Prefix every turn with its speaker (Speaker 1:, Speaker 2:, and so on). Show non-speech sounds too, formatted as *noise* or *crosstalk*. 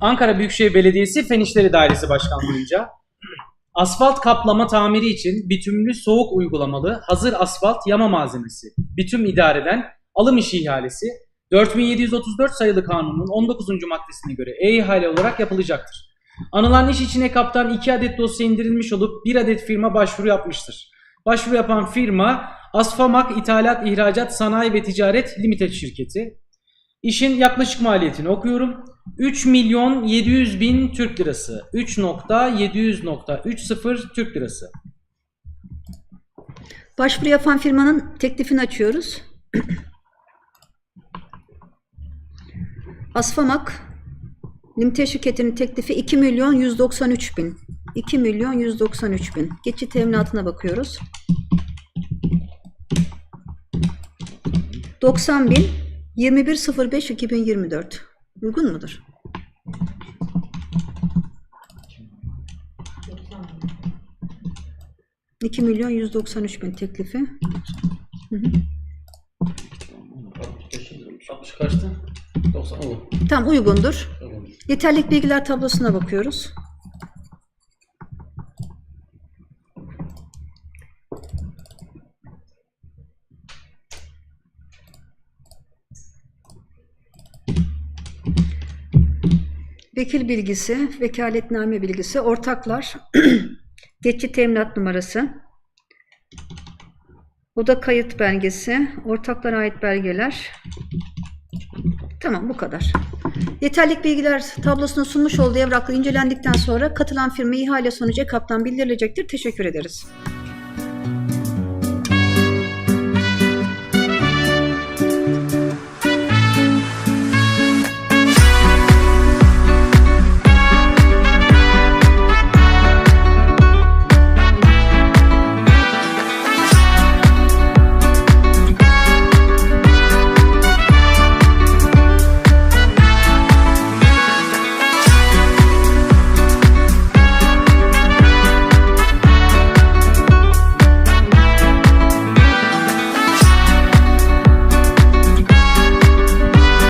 Speaker 1: Ankara Büyükşehir Belediyesi Fen İşleri Dairesi Başkanlığı'nca asfalt kaplama tamiri için bitümlü soğuk uygulamalı hazır asfalt yama malzemesi bitüm idareden alım işi ihalesi 4734 sayılı kanunun 19. maddesine göre e-ihale olarak yapılacaktır. Anılan iş içine kaptan 2 adet dosya indirilmiş olup 1 adet firma başvuru yapmıştır. Başvuru yapan firma Asfamak İthalat İhracat Sanayi ve Ticaret Limited şirketi. İşin yaklaşık maliyetini okuyorum. 3 milyon 700 bin Türk lirası. 3.700.30 Türk lirası.
Speaker 2: Başvuru yapan firmanın teklifini açıyoruz. Asfamak Limite şirketinin teklifi 2 milyon 193 bin. 2 milyon 193 bin. Geçit teminatına bakıyoruz. 90 bin 21.05 2024. Uygun mudur? İki milyon 193 bin teklifi.
Speaker 1: 60 kaçtı? 90 olur.
Speaker 2: Tam uygundur. Yeterlik bilgiler tablosuna bakıyoruz. Vekil bilgisi, vekaletname bilgisi, ortaklar, *clears throat* geçici teminat numarası, oda kayıt belgesi, ortaklara ait belgeler. Tamam bu kadar. Yeterlik bilgiler tablosunu sunmuş olduğu evrakla incelendikten sonra katılan firma ihale sonucu kaptan bildirilecektir. Teşekkür ederiz.